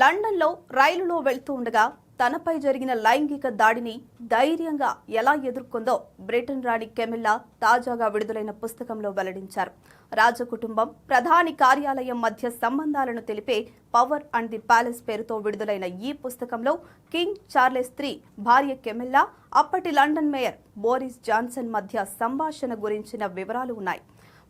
లండన్లో రైలులో వెళ్తూ ఉండగా తనపై జరిగిన లైంగిక దాడిని ధైర్యంగా ఎలా ఎదుర్కొందో బ్రిటన్ రాణి కెమిల్లా తాజాగా విడుదలైన పుస్తకంలో వెల్లడించారు. రాజకుటుంబం ప్రధాని కార్యాలయం మధ్య సంబంధాలను తెలిపే పవర్ అండ్ ది ప్యాలెస్ పేరుతో విడుదలైన ఈ పుస్తకంలో కింగ్ చార్లెస్ త్రీ భార్య కెమిల్లా అప్పటి లండన్ మేయర్ బోరిస్ జాన్సన్ మధ్య సంభాషణ గురించిన వివరాలు ఉన్నాయి.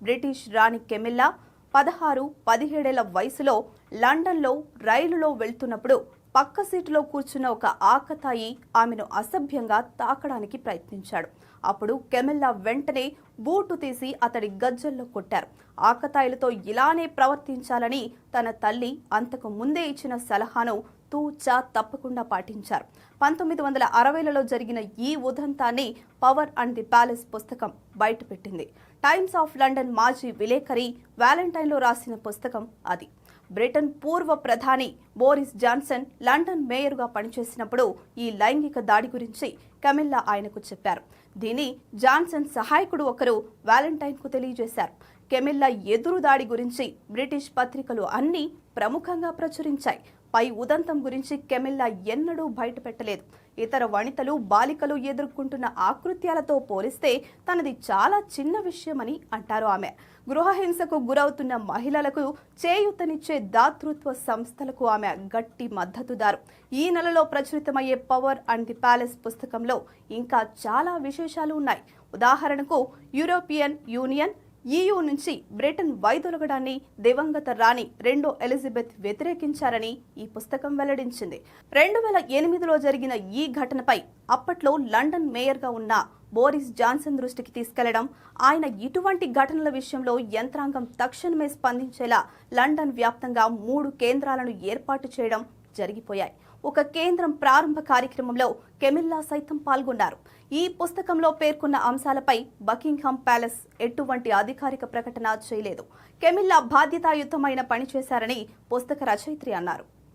బ్రిటిష్ రాణి కెమిల్లా పదహారు పదిహేడేళ్ళ వయసులో లండన్లో రైలులో వెళ్తున్నప్పుడు పక్క సీటులో కూర్చున్న ఒక ఆకతాయి ఆమెను అసభ్యంగా తాకడానికి ప్రయత్నించాడు. అప్పుడు కెమెల్లా వెంటనే బూటు తీసి అతడి గజ్జల్లో కొట్టారు. ఆకతాయిలతో ఇలానే ప్రవర్తించాలని తన తల్లి అంతకు ముందే ఇచ్చిన సలహాను తూచా తప్పకుండా పాటించారు. పంతొమ్మిది వందల అరవైలలో జరిగిన ఈ ఉదంతాన్ని పవర్ అండ్ ది ప్యాలెస్ పుస్తకం బయటపెట్టింది. టైమ్స్ ఆఫ్ లండన్ మాజీ విలేకరి వ్యాలంటైన్లో రాసిన పుస్తకం అది. బ్రిటన్ పూర్వ ప్రధాని బోరిస్ జాన్సన్ లండన్ మేయర్గా పనిచేసినప్పుడు ఈ లైంగిక దాడి గురించి కమిల్లా ఆయనకు చెప్పారు. దీని జాన్సన్ సహాయకుడు ఒకరు వ్యాలంటైన్కు తెలియజేశారు. కెమిల్లా ఎదురు దాడి గురించి బ్రిటిష్ పత్రికలు అన్నీ ప్రముఖంగా ప్రచురించాయి. పై ఉదంతం గురించి కెమిల్లా ఎన్నడూ బయటపెట్టలేదు. ఇతర వనితలు బాలికలు ఎదుర్కొంటున్న ఆకృత్యాలతో పోలిస్తే తనది చాలా చిన్న విషయమని అంటారు ఆమె. గృహహింసకు గురవుతున్న మహిళలకు చేయూతనిచ్చే దాతృత్వ సంస్థలకు ఆమె గట్టి మద్దతుదారు. ఈ నెలలో ప్రచురితమయ్యే పవర్ అండ్ ది ప్యాలెస్ పుస్తకంలో ఇంకా చాలా విశేషాలు ఉన్నాయి. ఉదాహరణకు యూరోపియన్ యూనియన్ ఈయూ నుంచి బ్రిటన్ వైదొలగడాన్ని దివంగత రాణి రెండో ఎలిజబెత్ వ్యతిరేకించారని ఈ పుస్తకం వెల్లడించింది. రెండు వేల ఎనిమిదిలో జరిగిన ఈ ఘటనపై అప్పట్లో లండన్ మేయర్గా ఉన్న బోరిస్ జాన్సన్ దృష్టికి తీసుకెళ్ళడం ఆయన ఇటువంటి ఘటనల విషయంలో యంత్రాంగం తక్షణమే స్పందించేలా లండన్ వ్యాప్తంగా మూడు కేంద్రాలను ఏర్పాటు చేయడం జరిగిపోయాయి. ఒక కేంద్రం ప్రారంభ కార్యక్రమంలో కెమిల్లా సైతం పాల్గొన్నారు. ఈ పుస్తకంలో పేర్కొన్న అంశాలపై బకింగ్హామ్ ప్యాలెస్ ఎటువంటి అధికారిక ప్రకటన చేయలేదు. కెమిల్లా బాధ్యతాయుతమైన పనిచేశారని పుస్తక రచయిత్రి అన్నారు.